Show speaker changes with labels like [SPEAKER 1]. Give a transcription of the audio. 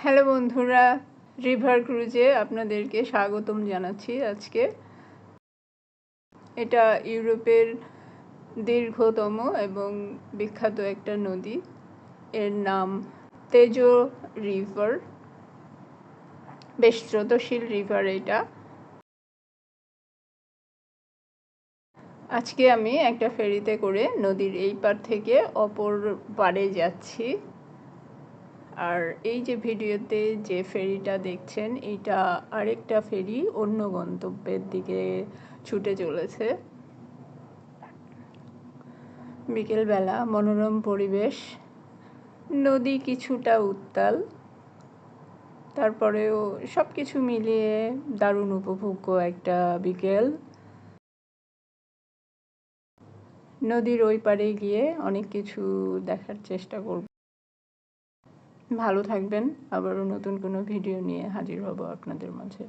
[SPEAKER 1] Hello বন্ধুরা, river ক্রুজে আপনাদেরকে স্বাগতম জানাচ্ছি আজকে। এটা ইউরোপের দীর্ঘতম এবং বিখ্যাত একটা নদী। এর নাম তেজো রিভার বেশ স্রোতশীল রিভার এটা। আজকে আমি একটা ফেরিতে করে নদীর এই পার থেকে অপর পারে যাচ্ছি। আর এই যে ভিডিওতে যে ফেরিটা দেখছেন, এটা আরেকটা ফেরি অন্য গন্তব্যের দিকে ছুটে চলেছে। বিকেলবেলা মনোরম পরিবেশ, নদী কিছুটা উত্তাল, তারপরেও সব কিছু মিলিয়ে দারুণ উপভোগ্য একটা বিকেল। নদীর ওই পারে গিয়ে অনেক কিছু দেখার চেষ্টা করব। ভালো থাকবেন। আবারও নতুন কোনো ভিডিও নিয়ে হাজির হব আপনাদের মাঝে।